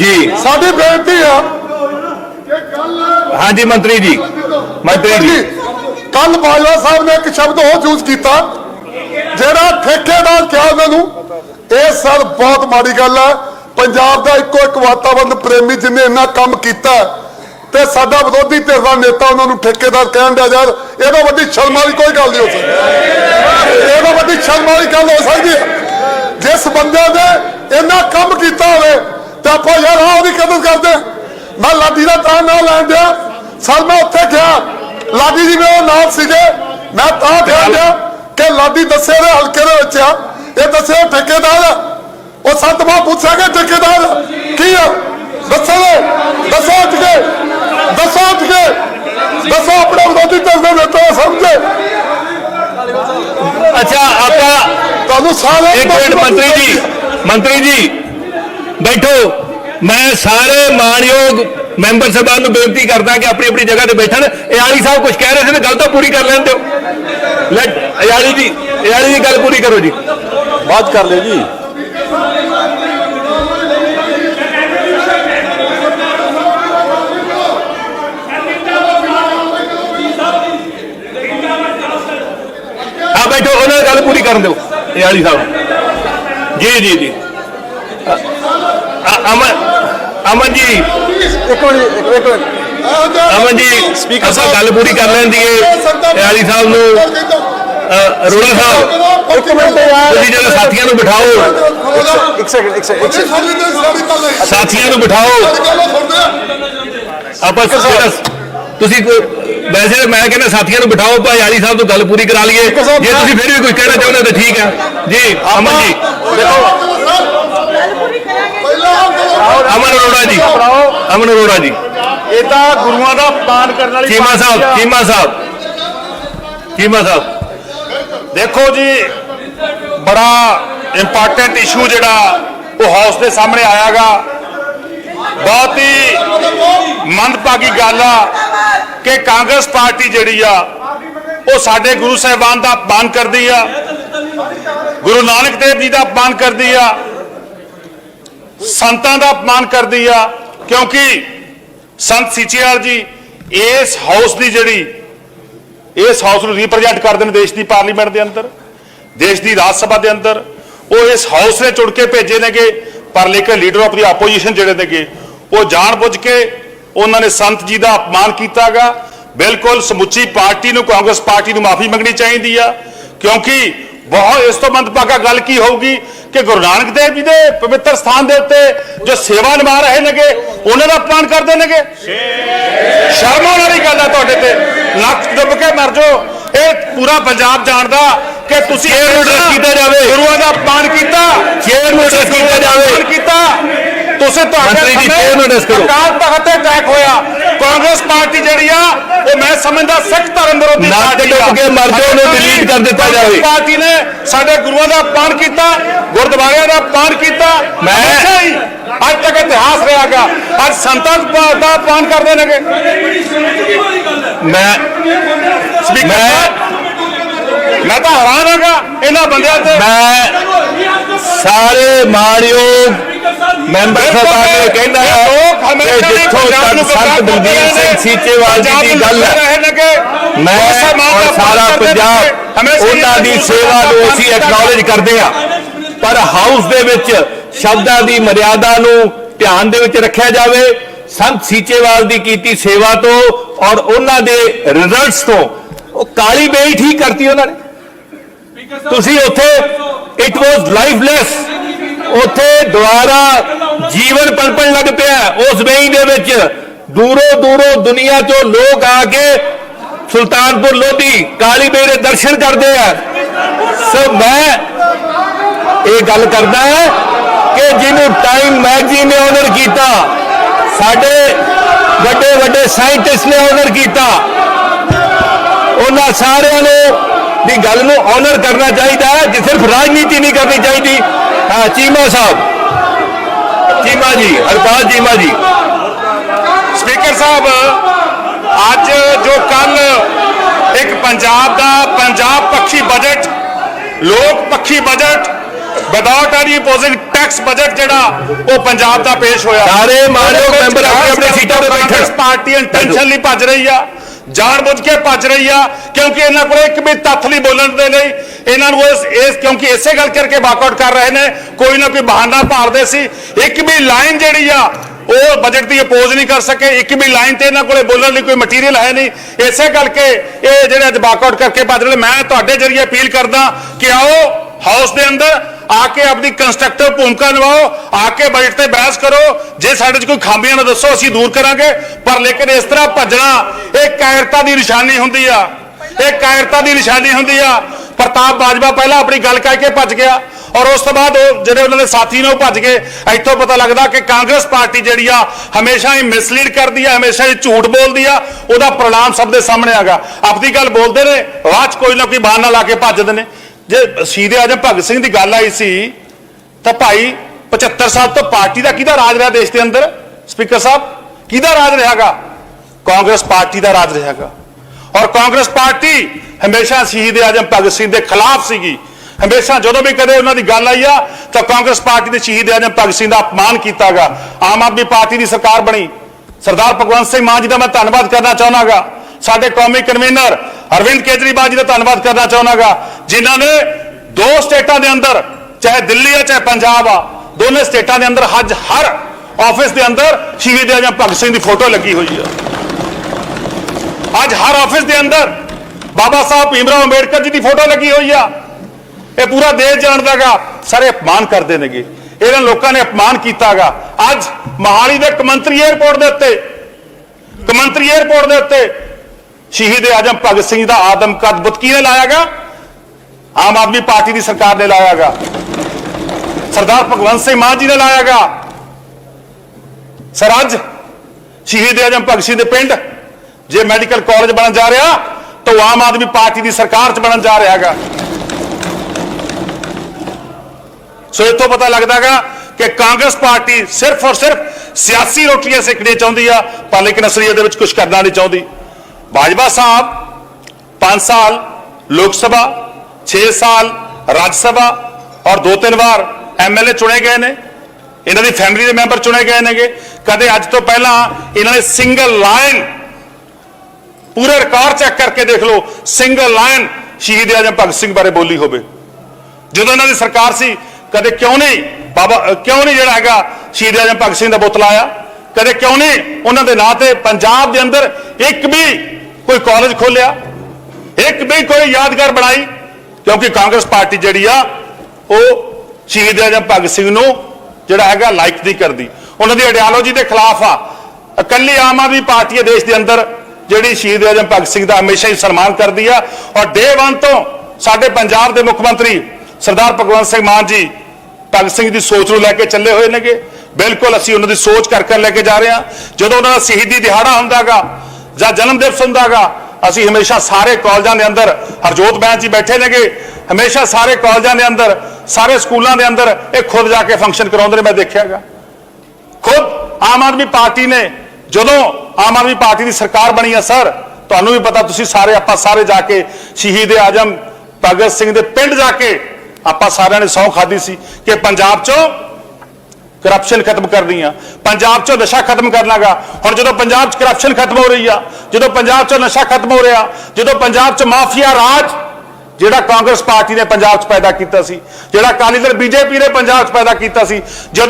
ਜੀ। ਸਾਡੀ ਬੇਨਤੀ ਆ। ਹਾਂਜੀ ਮੰਤਰੀ ਜੀ। ਮੰਤਰੀ ਜੀ। ਕੱਲ ਬਾਜਵਾ ਸਾਹਿਬ ਨੇ ਇੱਕ ਸ਼ਬਦ ਹੋਰ ਯੂਜ਼ ਕੀਤਾ ਜਿਹੜਾ ਠੇਕੇਦਾਰ ਕਿਹਾ ਉਹਨਾਂ ਨੂੰ ਇਹ ਸਰ ਬਹੁਤ ਮਾੜੀ ਗੱਲ ਹੈ ਪੰਜਾਬ ਦਾ ਇੱਕੋ ਇੱਕ ਵਾਤਾਵਰਣ ਪ੍ਰੇਮੀ ਜਿਹਨੇ ਇੰਨਾ ਕੰਮ ਕੀਤਾ ਤੇ ਸਾਡਾ ਵਿਰੋਧੀ ਧਿਰ ਦਾ ਨੇਤਾ ਉਹਨਾਂ ਨੂੰ ਠੇਕੇਦਾਰ ਕਹਿਣ ਦਾ ਯਾਰ ਇਹ ਤੋਂ ਵੱਡੀ ਸ਼ਰਮ ਵਾਲੀ ਕੋਈ ਗੱਲ ਨਹੀਂ ਹੋ ਸਕਦੀ। ਇਹ ਤੋਂ ਵੱਡੀ ਸ਼ਰਮ ਵਾਲੀ ਗੱਲ ਹੋ ਸਕਦੀ ਹੈ। ਜਿਸ ਬੰਦੇ ਨੇ ਇੰਨਾ ਕੰਮ ਕੀਤਾ ਹੋਵੇ ਤੇ ਆਪਾਂ ਯਾਰ ਆਹ ਉਹਦੀ ਕਦਰ ਕਰਦੇ। ਮੈਂ ਲਾਡੀ ਦਾ ਤਾਂ ਨਾਂ ਲੈਣ ਦਿਆ। ਸਰ ਮੈਂ ਉੱਥੇ ਗਿਆ। ਲਾਡੀ ਜੀ ਮੇਰੇ ਨਾਲ ਸੀਗੇ। ਮੈਂ ਤਾਂ ਧਿਆਨ ਦਿਆ ਕਿ ਲਾਡੀ ਦੱਸੇ ਦੇ ਹਲਕੇ ਦੇ ਵਿੱਚ ਆ। ਇਹ ਦੱਸੇ ਠੇਕੇਦਾਰ ਆ। ਉਹ ਸੰਤ ਪੁੱਛਾਂਗੇ ਠੇਕੇਦਾਰ ਕੀ ਆ? ਦੱਸੋ ਦੱਸੋ ਉੱਠ ਕੇ। ਦੱਸੋ ਉੱਠ ਕੇ। ਦੱਸੋ ਆਪਣੇ ਵਿਰੋਧੀ ਧਿਰ ਦੇ ਨੇਤਾ ਸਮਝੇ ਅੱਛਾ ਆਪਾਂ ਤੁਹਾਨੂੰ ਸਾਰੇ ਇੱਕ ਮਿੰਟ ਮੰਤਰੀ ਜੀ ਮੰਤਰੀ ਜੀ। ਬੈਠੋ। ਮੈਂ ਸਾਰੇ ਮਾਨਯੋਗ ਮੈਂਬਰ ਸਾਹਿਬਾਨ ਨੂੰ ਬੇਨਤੀ ਕਰਦਾ ਕਿ ਆਪਣੀ ਆਪਣੀ ਜਗ੍ਹਾ ਤੇ ਬੈਠਣ। ਇਆਲੀ ਸਾਹਿਬ ਕੁਝ ਕਹਿ ਰਹੇ ਸੀ ਨਾ ਗੱਲ ਤਾਂ ਪੂਰੀ ਕਰ ਲੈਣ ਦਿਓ। ਲੈ ਇਆਲੀ ਜੀ ਇਆਲੀ ਜੀ ਗੱਲ ਪੂਰੀ ਕਰੋ ਜੀ। ਬਾਤ ਕਰ ਲਿਓ ਜੀ। ਆ ਬੈਠੋ ਉਹਨਾਂ ਗੱਲ ਪੂਰੀ ਕਰਨ ਦਿਓ ਇਆਲੀ ਸਾਹਿਬ। ਜੀ ਜੀ ਜੀ। ਅਮਨ ਅਮਨ ਜੀ। ਇੱਕ ਮਿੰਟ ਇੱਕ ਇੱਕ ਮਿੰਟ। ਅਮਨ ਜੀ Speaker ਆਪਾਂ ਸਾਹਿਬ, ਗੱਲ ਪੂਰੀ ਕਰ ਲੈਣ ਦੀਏ ਇਆਲੀ ਸਾਹਿਬ ਨੂੰ ਅ, ਅਰੋੜਾ ਸਾਹਿਬ ਇੱਕ ਮਿੰਟ ਯਾਰ ਤੁਸੀਂ ਜਦੋਂ ਸਾਥੀਆਂ ਨੂੰ ਬਿਠਾਓ। ਇੱਕ ਸੈਕਿੰਡ ਇੱਕ ਸੈਕਿੰਡ ਇੱਕ ਸੈਕਿੰਡ ਸਾਥੀਆਂ ਨੂੰ ਬਿਠਾਓ। ਆਪਾਂ ਤੁਸੀਂ ਵੈਸੇ ਮੈਂ ਕਹਿੰਦਾ ਸਾਥੀਆਂ ਨੂੰ ਬਿਠਾਓ ਭਾਈ ਆਲੀ ਸਾਹਿਬ ਤੋਂ ਗੱਲ ਪੂਰੀ ਕਰਾ ਲਈਏ। ਜੇ ਤੁਸੀਂ ਫਿਰ ਵੀ ਕੁਝ ਕਹਿਣਾ ਚਾਹੁੰਦੇ ਹੋ ਤਾਂ ਠੀਕ ਹੈ। ਜੀ ਅਮਨ ਜੀ। ਅਮਨ ਅਰੋੜਾ ਜੀ ਅਮਨ ਅਰੋੜਾ ਜੀ। ਇਹ ਤਾਂ ਗੁਰੂਆਂ ਦਾ ਪਾਨ ਕਰਨ ਵਾਲੀ ਚੀਮਾ ਸਾਹਿਬ। ਚੀਮਾ ਸਾਹਿਬ। ਚੀਮਾ ਸਾਹਿਬ। ਦੇਖੋ ਜੀ ਬੜਾ ਇੰਪੋਰਟੈਂਟ ਇਸ਼ੂ ਜਿਹੜਾ ਉਹ ਹਾਊਸ ਦੇ ਸਾਹਮਣੇ ਆਇਆਗਾ। ਬਹੁਤ ਹੀ ਮੰਦਭਾਗੀ ਗੱਲ ਆ ਕਿ ਕਾਂਗਰਸ ਪਾਰਟੀ ਜਿਹੜੀ ਆ ਉਹ ਸਾਡੇ ਗੁਰੂ ਸਾਹਿਬਾਨ ਦਾ ਅਪਮਾਨ ਕਰਦੀ ਆ। ਗੁਰੂ ਨਾਨਕ ਦੇਵ ਜੀ ਦਾ ਅਪਮਾਨ ਕਰਦੀ ਆ। ਸੰਤਾਂ ਦਾ ਅਪਮਾਨ ਕਰਦੀ ਆ। ਕਿਉਂਕਿ ਸੰਤ ਸੀਚੇਵਾਲ ਜੀ ਇਸ ਹਾਊਸ ਦੀ ਜਿਹੜੀ, ਇਸ ਹਾਊਸ ਨੂੰ ਰਿਪਰੈਜ਼ੈਂਟ ਕਰਦੇ ਨੇ ਦੇਸ਼ ਦੀ ਪਾਰਲੀਮੈਂਟ ਦੇ ਅੰਦਰ, ਦੇਸ਼ ਦੀ ਰਾਜ ਸਭਾ ਦੇ ਅੰਦਰ। ਉਹ ਇਸ ਹਾਊਸ ਨੇ ਚੁਣ ਕੇ ਭੇਜੇ ਨੇਗੇ, ਪਰ ਲੇਕਿਨ ਲੀਡਰ ਆਫ ਦੀ ਆਪੋਜੀਸ਼ਨ ਜਿਹੜੇ ਨੇਗੇ, ਉਹ ਜਾਣ ਬੁੱਝ ਕੇ ਉਹਨਾਂ ਨੇ ਸੰਤ ਜੀ ਦਾ ਅਪਮਾਨ ਕੀਤਾਗਾ। ਬਿਲਕੁਲ ਸਮੁੱਚੀ ਪਾਰਟੀ ਨੂੰ, ਕਾਂਗਰਸ ਪਾਰਟੀ ਨੂੰ ਮਾਫੀ ਮੰਗਣੀ ਚਾਹੀਦੀ ਆ, ਕਿਉਂਕਿ ਬਹੁਤ ਇਸ ਤੋਂ ਮੰਦਭਾਗਾ ਗੱਲ ਕੀ ਹੋਊਗੀ? ਕਿ ਗੁਰੂ ਨਾਨਕ ਦੇਵ ਜੀ ਦੇ ਪਵਿੱਤਰ ਸਥਾਨ ਦੇ ਉੱਤੇ ਜੋ ਸੇਵਾ ਨਿਭਾ ਰਹੇ ਨੇਗੇ ਉਹਨਾਂ ਦਾ ਅਪਮਾਨ ਕਰਦੇ ਨੇਗੇ ਸ਼ਰਮ ਆਉਣ ਵਾਲੀ ਗੱਲ ਆ ਤੁਹਾਡੇ ਤੇ ਲੱਕ ਡੁੱਬ ਕੇ ਮਰ ਜਾਓ ਇਹ ਪੂਰਾ ਪੰਜਾਬ ਜਾਣਦਾ ਕਿ ਤੁਸੀਂ ਨੂੰ address ਕੀਤਾ ਜਾਵੇ। ਗੁਰੂਆਂ ਦਾ ਅਪਮਾਨ ਕੀਤਾ ਨੂੰ address ਕੀਤਾ ਜਾਵੇ। ਕੀਤਾ ਤੁਸੀਂ ਤੁਹਾਡੇ ਮੰਤਰੀ ਜੀ, ਕਰੋ। ਅਕਾਲ ਤਖਤ ਤੇ ਅਟੈਕ ਹੋਇਆ ਕਾਂਗਰਸ ਪਾਰਟੀ ਜਿਹੜੀ ਆ ਉਹ ਮੈਂ ਸਮਝਦਾ ਸਿੱਖ ਧਰਮ ਵਿਰੋਧੀ ਨੱਕ ਆ। ਕੇ ਮਰ ਜਾਓ, ਉਹਨੂੰ delete ਕਰ ਦਿੱਤਾ ਜਾਵੇ। ਪਾਰਟੀ ਨੇ ਸਾਡੇ ਗੁਰੂਆਂ ਦਾ ਅਪਮਾਨ ਕੀਤਾ ਗੁਰਦੁਆਰਿਆਂ ਦਾ ਅਪਮਾਨ ਕੀਤਾ ਮੈਂ- ਅੱਜ ਤੱਕ ਇਤਿਹਾਸ ਰਿਹਾਗਾ ਅੱਜ ਸੰਤਾਂ ਦਾ ਅਪਮਾਨ ਕਰਦੇ ਨੇਗੇ ਮੈਂ ਮੈਂ- ਮੈਂ ਤਾਂ ਹੈਰਾਨ ਹਾਂਗਾ ਇਹਨਾਂ ਬੰਦਿਆਂ ਤੇ ਮੈਂ ਸਾਰੇ ਮਾਣਯੋਗ ਮੈਂਬਰ ਸਾਹਿਬਾਨ ਨੂੰ ਕਹਿੰਦਾ ਇਹ ਹੈ ਲੋਕ ਕਿ ਹਮੇਸ਼ਾ ਹੀ ਜਿੱਥੋਂ ਪੰਜਾਬ ਨੂੰ ਤੱਕ ਸੰਤ ਬਲਬੀਰ ਸਿੰਘ। ਸੀਚੇਵਾਲ ਜੀ ਦੀ ਗੱਲ ਹੈ। ਮੈਂ ਔਰ ਸਾਰਾ ਪੰਜਾਬ ਉਹਨਾਂ ਦੀ ਸੇਵਾ ਨੂੰ ਅਸੀਂ ਐਕਨੋਲਜ ਕਰਦੇ ਹਾਂ। ਪਰ ਹਾਊਸ ਦੇ ਵਿੱਚ ਸ਼ਬਦਾਂ ਦੀ ਮਰਿਆਦਾ ਨੂੰ ਧਿਆਨ ਦੇ ਵਿੱਚ ਰੱਖਿਆ ਜਾਵੇ। ਸੰਤ ਸੀਚੇਵਾਲ ਦੀ ਕੀਤੀ ਸੇਵਾ ਤੋਂ ਔਰ ਉਹਨਾਂ ਦੇ ਰਿਜ਼ਲਟਸ ਤੋਂ। ਉਹ ਕਾਲੀ ਬੇਈ ਠੀਕ ਕਰਤੀ ਉਹਨਾਂ ਨੇ। ਤੁਸੀਂ ਉੱਥੇ ਇਟ ਵਾਸ ਲਾਈਫਲੈਸ ਉੱਥੇ ਦੁਆਰਾ ਜੀਵਨ ਪਲਪਣ ਲੱਗ ਪਿਆ ਉਸ ਵੇਈ ਦੇ ਵਿੱਚ। ਦੂਰੋਂ ਦੂਰੋਂ ਦੁਨੀਆ ਤੋਂ ਲੋਕ ਆ ਕੇ ਸੁਲਤਾਨਪੁਰ ਲੋਧੀ, ਕਾਲੀ ਬੇਈ ਦੇ ਦਰਸ਼ਨ ਕਰਦੇ ਆ। ਸੋ ਮੈਂ ਇਹ ਗੱਲ ਕਰਦਾ ਹੈ ਕਿ ਜਿਹਨੂੰ ਟਾਈਮ ਮੈਗਜ਼ੀਨ ਨੇ ਆਨਰ ਕੀਤਾ, ਸਾਡੇ ਵੱਡੇ ਵੱਡੇ ਸਾਇੰਟਿਸਟ ਨੇ ਆਨਰ ਕੀਤਾ, ਉਹਨਾਂ ਸਾਰਿਆਂ ਨੂੰ ਦੀ ਗੱਲ ਨੂੰ ਆਨਰ ਕਰਨਾ ਚਾਹੀਦਾ ਹੈ, ਜੇ ਸਿਰਫ ਰਾਜਨੀਤੀ ਨਹੀਂ ਕਰਨੀ ਚਾਹੀਦੀ ਹਾਂ ਚੀਮਾ ਸਾਹਿਬ। ਚੀਮਾ ਜੀ ਹਰਪਾਲ ਚੀਮਾ ਜੀ। ਸਪੀਕਰ ਸਾਹਿਬ ਅੱਜ ਜੋ ਕੱਲ ਇੱਕ ਪੰਜਾਬ ਦਾ ਪੰਜਾਬ ਪੱਖੀ ਬਜਟ ਲੋਕ ਪੱਖੀ budget without any opposing tax budget ਜਿਹੜਾ ਉਹ ਪੰਜਾਬ ਦਾ ਪੇਸ਼ ਹੋਇਆ। ਸਾਰੇ ਮਾਨਯੋਗ ਮੈਂਬਰ ਆਪਣੀ ਸੀਟਾਂ ਤੇ ਕਰਕੇ ਬੈਠਣ। ਕਾਂਗਰਸ ਪਾਰਟੀ ਇੰਟੈਂਸ਼ਨਲੀ ਭੱਜ ਰਹੀ ਆ। ਜਾਣ ਬੁੱਝ ਕੇ ਭੱਜ ਰਹੀ ਆ, ਕਿਉਂਕਿ ਇਹਨਾਂ ਕੋਲ ਇੱਕ ਵੀ ਤੱਥ ਨਹੀਂ ਬੋਲਣ ਦੇ ਲਈ। ਇਹਨਾਂ ਨੂੰ ਇਸ ਇਸ ਕਿਉਂਕਿ ਇਸੇ ਗੱਲ ਕਰਕੇ ਵਾਕਆਊਟ ਕਰ ਰਹੇ ਨੇ, ਕੋਈ ਨਾ ਕੋਈ ਬਹਾਨਾ ਭਾਲਦੇ ਸੀ। ਇੱਕ ਵੀ ਲਾਈਨ ਜਿਹੜੀ ਆ, ਉਹ ਬਜਟ ਦੀ ਅਪੋਜ਼ ਨਹੀਂ ਕਰ ਸਕੇ। ਇੱਕ ਵੀ ਲਾਈਨ ਤੇ ਇਹਨਾਂ ਕੋਲੇ ਬੋਲਣ ਲਈ ਕੋਈ ਮਟੀਰੀਅਲ ਹੈ ਨਹੀਂ। ਇਸੇ ਕਰਕੇ ਇਹ ਜਿਹੜੇ ਅੱਜ ਵਾਕਆਊਟ ਕਰਕੇ ਭੱਜ ਰਹੇ ਮੈਂ ਤੁਹਾਡੇ ਜਰੀਏ ਅਪੀਲ ਕਰਦਾ ਕਿ ਆਓ ਹਾਊਸ ਦੇ ਅੰਦਰ ਆ ਕੇ ਆਪਣੀ ਕੰਸਟਰਕਟਿਵ ਭੂਮਿਕਾ ਨਿਭਾਓ ਆ ਕੇ ਬਜਟ ਤੇ ਬਹਿਸ ਕਰੋ। ਜੇ ਸਾਡੇ 'ਚ ਕੋਈ ਖਾਮੀਆਂ ਨਾ ਦੱਸੋ, ਅਸੀਂ ਦੂਰ ਕਰਾਂਗੇ। ਪਰ ਲੇਕਿਨ ਇਸ ਤਰ੍ਹਾਂ ਭੱਜਣਾ, ਇਹ ਕਾਇਰਤਾ ਦੀ ਨਿਸ਼ਾਨੀ ਹੁੰਦੀ ਆ। ਇਹ ਕਾਇਰਤਾ ਦੀ ਨਿਸ਼ਾਨੀ ਹੁੰਦੀ ਆ। ਪ੍ਰਤਾਪ ਬਾਜਵਾ ਪਹਿਲਾਂ ਆਪਣੀ ਗੱਲ ਕਹਿ ਕੇ ਭੱਜ ਗਿਆ ਔਰ ਉਸ ਤੋਂ ਬਾਅਦ ਉਹ ਜਿਹੜੇ ਉਹਨਾਂ ਦੇ ਸਾਥੀ ਨੇ ਉਹ ਭੱਜ ਗਏ। ਇੱਥੋਂ ਪਤਾ ਲੱਗਦਾ ਕਿ ਕਾਂਗਰਸ ਪਾਰਟੀ ਜਿਹੜੀ ਆ, ਹਮੇਸ਼ਾ ਹੀ ਮਿਸਲੀਡ ਕਰਦੀ ਆ, ਹਮੇਸ਼ਾ ਹੀ ਝੂਠ ਬੋਲਦੀ ਆ। ਉਹਦਾ ਪ੍ਰਣਾਮ ਸਭ ਦੇ ਸਾਹਮਣੇ ਆਗਾ ਆਪਦੀ ਗੱਲ ਬੋਲਦੇ ਨੇ ਬਾਅਦ 'ਚ ਕੋਈ ਨਾ ਕੋਈ ਬਹਾਨਾ ਲਾ ਕੇ ਭੱਜਦੇ ਨੇ। ਜੇ ਸ਼ਹੀਦ ਆਜਮ ਭਗਤ ਸਿੰਘ ਦੀ ਗੱਲ ਆਈ ਸੀ, ਤਾਂ ਭਾਈ 75 ਸਾਲ ਤੋਂ ਪਾਰਟੀ ਦਾ ਕਿਹਦਾ ਰਾਜ ਰਿਹਾ ਦੇਸ਼ ਦੇ ਅੰਦਰ? ਸਪੀਕਰ ਸਾਹਿਬ, ਕਿਹਦਾ ਰਾਜ ਰਿਹਾਗਾ? ਕਾਂਗਰਸ ਪਾਰਟੀ ਦਾ ਰਾਜ ਰਿਹਾਗਾ। ਔਰ ਕਾਂਗਰਸ ਪਾਰਟੀ ਹਮੇਸ਼ਾ ਸ਼ਹੀਦ ਆਜਮ ਭਗਤ ਸਿੰਘ ਦੇ ਖਿਲਾਫ ਸੀਗੀ। ਹਮੇਸ਼ਾ ਜਦੋਂ ਵੀ ਕਦੇ ਉਹਨਾਂ ਦੀ ਗੱਲ ਆਈ ਆ, ਤਾਂ ਕਾਂਗਰਸ ਪਾਰਟੀ ਦੇ ਸ਼ਹੀਦ ਆਜਮ ਭਗਤ ਸਿੰਘ ਦਾ ਅਪਮਾਨ ਕੀਤਾਗਾ। ਆਮ ਆਦਮੀ ਪਾਰਟੀ ਦੀ ਸਰਕਾਰ ਬਣੀ। ਸਰਦਾਰ ਭਗਵੰਤ ਸਿੰਘ ਮਾਨ ਜੀ ਦਾ ਮੈਂ ਧੰਨਵਾਦ ਕਰਨਾ ਚਾਹੁੰਦਾਗਾ ਸਾਡੇ ਕੌਮੀ ਕਨਵੀਨਰ ਅਰਵਿੰਦ ਕੇਜਰੀਵਾਲ ਜੀ ਦਾ ਧੰਨਵਾਦ ਕਰਨਾ ਚਾਹੁੰਦਾਗਾ ਜਿਨ੍ਹਾਂ ਨੇ ਦੋ ਸਟੇਟਾਂ ਦੇ ਅੰਦਰ, ਚਾਹੇ ਦਿੱਲੀ ਆ, ਚਾਹੇ ਪੰਜਾਬ ਆ, ਦੋਨੇ ਸਟੇਟਾਂ ਦੇ ਅੰਦਰ ਅੱਜ ਹਰ ਆਫਿਸ ਦੇ ਅੰਦਰ ਸ਼ਹੀਦ ਆਜਮ ਭਗਤ ਸਿੰਘ ਦੀ ਫੋਟੋ ਲੱਗੀ ਹੋਈ ਆ। ਅੱਜ ਹਰ ਆਫਿਸ ਦੇ ਅੰਦਰ ਬਾਬਾ ਸਾਹਿਬ ਭੀਮਰਾਓ ਅੰਬੇਡਕਰ ਜੀ ਦੀ ਫੋਟੋ ਲੱਗੀ ਹੋਈ ਆ। ਇਹ ਪੂਰਾ ਦੇਸ਼ ਜਾਣਦਾਗਾ ਸਾਰੇ ਅਪਮਾਨ ਕਰਦੇ ਨੇਗੇ। ਇਹਨਾਂ ਲੋਕਾਂ ਨੇ ਅਪਮਾਨ ਕੀਤਾਗਾ ਅੱਜ ਮਹਾਲੀ ਦੇ ਕਮੰਤਰੀ 에ਅਰਪੋਰਟ ਦੇ ਉੱਤੇ, ਕਮੰਤਰੀ 에ਅਰਪੋਰਟ ਦੇ ਉੱਤੇ ਸ਼ਹੀਦ ਆਜਮ ਭਗਤ ਸਿੰਘ ਦਾ ਆਦਮ ਕਦ ਬੁੱਤ ਕਿਹਨੇ ਲਾਇਆਗਾ ਆਮ ਆਦਮੀ ਪਾਰਟੀ ਦੀ ਸਰਕਾਰ ਨੇ ਲਾਇਆਗਾ। ਸਰਦਾਰ ਭਗਵੰਤ ਸਿੰਘ ਮਾਨ ਜੀ ਨੇ ਲਾਇਆਗਾ। ਸਰ, ਅੱਜ ਸ਼ਹੀਦ ਆਜਮ ਭਗਤ ਸਿੰਘ ਦੇ ਪਿੰਡ, ਜੇ ਮੈਡੀਕਲ ਕਾਲਜ ਬਣਨ ਜਾ ਰਿਹਾ, ਤਾਂ ਉਹ ਆਮ ਆਦਮੀ ਪਾਰਟੀ ਦੀ ਸਰਕਾਰ 'ਚ ਬਣਨ ਜਾ ਰਿਹਾ ਹੈਗਾ। ਸੋ ਇਤੋਂ ਪਤਾ ਲੱਗਦਾਗਾ ਕਿ ਕਾਂਗਰਸ ਪਾਰਟੀ ਸਿਰਫ ਔਰ ਸਿਰਫ ਸਿਆਸੀ ਰੋਟੀਆਂ ਸੇਕਣੀਆਂ ਚਾਹੁੰਦੀ ਆ, ਪਰ ਲੇਕਿਨ ਅਸਲੀਅਤ ਦੇ ਵਿੱਚ ਕੁਝ ਕਰਨਾ ਨਹੀਂ ਚਾਹੁੰਦੀ। ਬਾਜਵਾ ਸਾਹਿਬ 5 ਸਾਲ ਲੋਕ ਸਭਾ 6 ਸਾਲ ਰਾਜ ਸਭਾ ਔਰ ਦੋ ਤਿੰਨ ਵਾਰ ਐਮਐਲਏ ਚੁਣੇ ਗਏ ਨੇ। ਇਹਨਾਂ ਦੀ ਫੈਮਿਲੀ ਦੇ ਮੈਂਬਰ ਚੁਣੇ ਗਏ ਨੇਗੇ। ਕਦੇ ਅੱਜ ਤੋਂ ਪਹਿਲਾਂ ਇਹਨਾਂ ਨੇ ਸਿੰਗਲ ਲਾਈਨ ਪੂਰੇ ਰਿਕਾਰਡ ਚੈੱਕ ਕਰਕੇ ਦੇਖ ਲਓ, ਸਿੰਗਲ ਲਾਈਨ ਸ਼ਹੀਦ ਆਜਮ ਭਗਤ ਸਿੰਘ ਬਾਰੇ ਬੋਲੀ ਹੋਵੇ। ਜਦੋਂ ਇਹਨਾਂ ਦੀ ਸਰਕਾਰ ਸੀ, ਕਦੇ ਕਿਉਂ ਨਹੀਂ ਬਾਬਾ ਕਿਉਂ ਨਹੀਂ ਜਿਹੜਾ ਹੈਗਾ ਸ਼ਹੀਦ ਆਜਮ ਭਗਤ ਸਿੰਘ ਦਾ ਬੁੱਤ ਲਾਇਆ? ਕਦੇ ਕਿਉਂ ਨਹੀਂ ਉਹਨਾਂ ਦੇ ਨਾਂ ਤੇ ਪੰਜਾਬ ਦੇ ਅੰਦਰ ਇੱਕ ਵੀ ਕੋਈ ਕਾਲਜ ਖੋਲਿਆ ਇੱਕ ਵੀ ਕੋਈ ਯਾਦਗਾਰ ਬਣਾਈ? ਕਿਉਂਕਿ ਕਾਂਗਰਸ ਪਾਰਟੀ ਜਿਹੜੀ ਆ, ਉਹ ਸ਼ਹੀਦ ਆਜਮ ਭਗਤ ਸਿੰਘ ਨੂੰ ਜਿਹੜਾ ਹੈਗਾ ਲਾਈਕ ਨਹੀਂ ਕਰਦੀ। ਉਹਨਾਂ ਦੀ ਆਈਡੀਓਲੋਜੀ ਦੇ ਖਿਲਾਫ ਆ। ਇਕੱਲੀ ਆਮ ਆਦਮੀ ਪਾਰਟੀ ਹੈ ਦੇਸ਼ ਦੇ ਅੰਦਰ, ਜਿਹੜੀ ਸ਼ਹੀਦ ਆਜਮ ਭਗਤ ਸਿੰਘ ਦਾ ਹਮੇਸ਼ਾ ਹੀ ਸਨਮਾਨ ਕਰਦੀ ਆ। ਔਰ ਡੇ 1 ਤੋਂ ਸਾਡੇ ਪੰਜਾਬ ਦੇ ਮੁੱਖ ਮੰਤਰੀ ਸਰਦਾਰ ਭਗਵੰਤ ਸਿੰਘ ਮਾਨ ਜੀ ਭਗਤ ਸਿੰਘ ਦੀ ਸੋਚ ਨੂੰ ਲੈ ਕੇ ਚੱਲੇ ਹੋਏ ਨੇਗੇ। ਬਿਲਕੁਲ ਅਸੀਂ ਉਹਨਾਂ ਦੀ ਸੋਚ ਕਰ ਕਰ ਲੈ ਕੇ ਜਾ ਰਹੇ ਹਾਂ ਜਦੋਂ ਉਹਨਾਂ ਦਾ ਸ਼ਹੀਦੀ ਦਿਹਾੜਾ ਹੁੰਦਾਗਾ ਜਾਂ ਜਨਮ ਦਿਵਸ ਹੁੰਦਾਗਾ ਅਸੀਂ ਹਮੇਸ਼ਾ ਸਾਰੇ ਕਾਲਜਾਂ ਦੇ ਅੰਦਰ, ਹਰਜੋਤ ਬੈਂਚ ਹੀ ਬੈਠੇ ਨੇਗੇ, ਹਮੇਸ਼ਾ ਸਾਰੇ ਕਾਲਜਾਂ ਦੇ ਅੰਦਰ, ਸਾਰੇ ਸਕੂਲਾਂ ਦੇ ਅੰਦਰ ਇਹ ਖੁਦ ਜਾ ਕੇ ਫੰਕਸ਼ਨ ਕਰਾਉਂਦੇ ਨੇ, ਮੈਂ ਦੇਖਿਆਗਾ ਖੁਦ ਆਮ ਆਦਮੀ ਪਾਰਟੀ ਨੇ, ਜਦੋਂ ਆਮ ਆਦਮੀ ਪਾਰਟੀ ਦੀ ਸਰਕਾਰ ਬਣੀ ਆ, ਸਰ, ਤੁਹਾਨੂੰ ਵੀ ਪਤਾ ਤੁਸੀਂ ਸਾਰੇ, ਆਪਾਂ ਸਾਰੇ ਜਾ ਕੇ ਸ਼ਹੀਦ ਆਜਮ ਭਗਤ ਸਿੰਘ ਦੇ ਪਿੰਡ ਜਾ ਕੇ ਆਪਾਂ ਸਾਰਿਆਂ ਨੇ ਸਹੁੰ ਖਾਦੀ ਸੀ ਕਿ ਪੰਜਾਬ ਚੋਂ ਕਰਪਸ਼ਨ ਖਤਮ ਕਰਨੀ ਆ ਪੰਜਾਬ ਚੋਂ ਨਸ਼ਾ ਖਤਮ ਕਰਨਾਗਾ। ਹੁਣ ਜਦੋਂ ਪੰਜਾਬ 'ਚ ਕਰਪਸ਼ਨ ਖਤਮ ਹੋ ਰਹੀ ਆ, ਜਦੋਂ ਪੰਜਾਬ 'ਚੋਂ ਨਸ਼ਾ ਖਤਮ ਹੋ ਰਿਹਾ, ਜਦੋਂ ਪੰਜਾਬ 'ਚ ਮਾਫੀਆ ਰਾਜ, ਜਿਹੜਾ ਕਾਂਗਰਸ ਪਾਰਟੀ ਨੇ ਪੰਜਾਬ 'ਚ ਪੈਦਾ ਕੀਤਾ ਸੀ, ਜਿਹੜਾ ਅਕਾਲੀ ਦਲ ਬੀਜੇਪੀ ਨੇ ਪੰਜਾਬ 'ਚ ਪੈਦਾ ਕੀਤਾ ਸੀ, ਜਦੋਂ